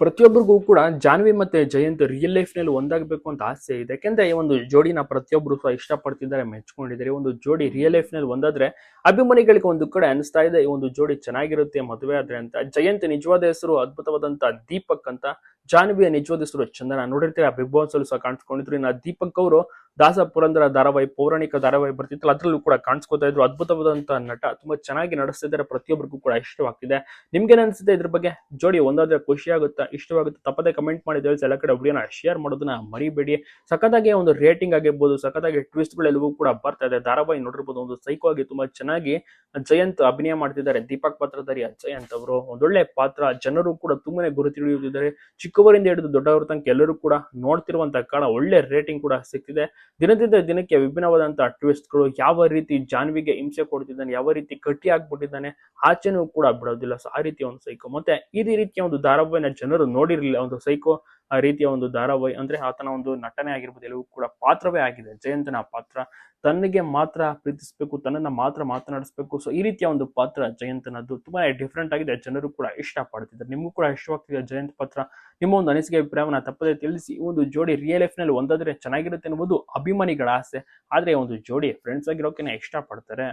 ಪ್ರತಿಯೊಬ್ಬರಿಗೂ ಕೂಡ ಜಾನ್ವಿ ಮತ್ತೆ ಜಯಂತ್ ರಿಯಲ್ ಲೈಫ್ನಲ್ಲಿ ಒಂದಾಗಬೇಕು ಅಂತ ಆಸೆ ಇದೆ. ಯಾಕೆಂದ್ರೆ ಈ ಒಂದು ಜೋಡಿನ ಪ್ರತಿಯೊಬ್ಬರು ಸಹ ಇಷ್ಟಪಡ್ತಿದ್ದಾರೆ, ಮೆಚ್ಕೊಂಡಿದ್ದಾರೆ. ಒಂದು ಜೋಡಿ ರಿಯಲ್ ಲೈಫ್ನಲ್ಲಿ ಒಂದಾದ್ರೆ ಅಭಿಮಾನಿಗಳಿಗೆ ಒಂದು ಕಡೆ ಅನಿಸ್ತಾ ಇದೆ, ಈ ಒಂದು ಜೋಡಿ ಚೆನ್ನಾಗಿರುತ್ತೆ, ಮದುವೆ ಆದ್ರೆ ಅಂತ. ಜಯಂತ್ ನಿಜವಾದ ಹೆಸರು ಅದ್ಭುತವಾದಂತಹ ದೀಪಕ್ ಅಂತ ಜಾನ್ವಿಯ ನಿಜವಾದ ಹೆಸರು ಚಂದನ ನೋಡಿರ್ತೀರಾ? ಬಿಗ್ ಬಾಸ್ ಅಲ್ಲೂ ಸಹ ಕಾಣಿಸ್ಕೊಂಡಿದ್ರು. ಇನ್ನು ದೀಪಕ್ ಅವರು ದಾಸ ಪುರಂದರ ಧಾರಾವಾಹಿ, ಪೌರಾಣಿಕ ಧಾರಾವಾಹಿ ಬರ್ತಿತ್ತಲ್ಲ, ಅದರಲ್ಲೂ ಕೂಡ ಕಾಣಿಸ್ಕೊತಾ ಇದ್ರು. ಅದ್ಭುತವಾದಂತಹ ನಟ ತುಂಬಾ ಚೆನ್ನಾಗಿ ನಡೆಸ್ತಿದ್ದಾರೆ. ಪ್ರತಿಯೊಬ್ಬರಿಗೂ ಕೂಡ ಇಷ್ಟವಾಗ್ತಿದೆ. ನಿಮ್ಗೆ ಅನ್ಸುತ್ತೆ ಇದ್ರ ಬಗ್ಗೆ? ಜೋಡಿ ಒಂದಾದ್ರೆ ಖುಷಿ ಆಗುತ್ತಾ ಇಷ್ಟವಾಗುತ್ತೆ? ತಪ್ಪದೆ ಕಮೆಂಟ್ ಮಾಡಿ ತಿಳಿಸಿ, ಎಲ್ಲ ಕಡೆ ವಿಡಿಯೋನ ಶೇರ್ ಮಾಡೋದನ್ನ ಮರಿಬೇಡಿ. ಸಖತ್ತಾಗಿ ಒಂದು ರೇಟಿಂಗ್ ಆಗಿರ್ಬೋದು, ಸಖತ್ತಾಗಿ ಟ್ವಿಸ್ಟ್ ಗಳೆಲ್ಲವೂ ಕೂಡ ಬರ್ತಾ ಇದೆ. ಧಾರಾವಾಹಿ ನೋಡಿರ್ಬೋದು, ಒಂದು ಸೈಕೋ ಆಗಿ ತುಂಬಾ ಚೆನ್ನಾಗಿ ಜಯಂತ್ ಅಭಿನಯ ಮಾಡ್ತಿದ್ದಾರೆ. ದೀಪಕ್ ಪಾತ್ರಧಾರಿ ಜಯಂತ್ ಅವರು. ಒಂದೊಳ್ಳೆ ಪಾತ್ರ. ಜನರು ಕೂಡ ತುಂಬಾನೇ ಗುರು ತಿಳಿಯುತ್ತಿದ್ದಾರೆ. ಚಿಕ್ಕವರಿಂದ ಹಿಡಿದು ದೊಡ್ಡವರ ತನಕ ಎಲ್ಲರೂ ಕೂಡ ನೋಡ್ತಿರುವಂತಹ ಕಾರಣ ಒಳ್ಳೆ ರೇಟಿಂಗ್ ಕೂಡ ಸಿಗ್ತಿದೆ. ದಿನದಿಂದ ದಿನಕ್ಕೆ ವಿಭಿನ್ನವಾದಂತಹ ಟ್ವಿಸ್ಟ್ಗಳು ಯಾವ ರೀತಿ ಜಾನ್ವಿಗೆ ಹಿಂಸೆ ಕೊಡ್ತಿದ್ದಾನೆ, ಯಾವ ರೀತಿ ಕಟ್ಟಿ ಆಗ್ಬಿಟ್ಟಿದ್ದಾನೆ, ಆಚೆನೂ ಕೂಡ ಬಿಡೋದಿಲ್ಲ. ಸೊ ಆ ರೀತಿಯ ಒಂದು ಸೈಕೋ ಮತ್ತೆ ಇದೇ ರೀತಿಯ ಒಂದು ಧಾರಾವಾಹಿನ ಜನರು ನೋಡಿರ್ಲಿಲ್ಲ, ಒಂದು ಸೈಕೋ ಆ ರೀತಿಯ ಒಂದು ಧಾರಾವಾಹಿ ಅಂದ್ರೆ ಆತನ ಒಂದು ನಟನೆ ಆಗಿರ್ಬೋದು, ಎಲ್ಲವೂ ಕೂಡ ಪಾತ್ರವೇ ಆಗಿದೆ. ಜಯಂತನ ಪಾತ್ರ. ತನ್ನಿಗೆ ಮಾತ್ರ ಪ್ರೀತಿಸಬೇಕು, ತನ್ನನ್ನ ಮಾತ್ರ ಮಾತನಾಡಿಸ್ಬೇಕು. ಸೊ ಈ ರೀತಿಯ ಒಂದು ಪಾತ್ರ ಜಯಂತನದ್ದು ತುಂಬಾ ಡಿಫ್ರೆಂಟ್ ಆಗಿದೆ. ಜನರು ಕೂಡ ಇಷ್ಟಪಡ್ತಿದ್ದಾರೆ. ನಿಮಗೂ ಕೂಡ ಇಷ್ಟವಾಗ್ತಿದೆ ಜಯಂತ್ ಪಾತ್ರ. ನಿಮ್ಮ ಒಂದು ಅನಿಸಿಕೆ, ಅಭಿಪ್ರಾಯವನ್ನ ತಪ್ಪದೆ ತಿಳಿಸಿ ಈ ಒಂದು ಜೋಡಿ ರಿಯಲ್ ಲೈಫ್ನಲ್ಲಿ ಒಂದಾದ್ರೆ ಚೆನ್ನಾಗಿರುತ್ತೆ ಅನ್ನೋದು ಅಭಿಮಾನಿಗಳ ಆಸೆ. ಆದ್ರೆ ಒಂದು ಜೋಡಿ ಫ್ರೆಂಡ್ಸ್ ಆಗಿರೋಕೆನೆ ಇಷ್ಟಪಡ್ತಾರೆ.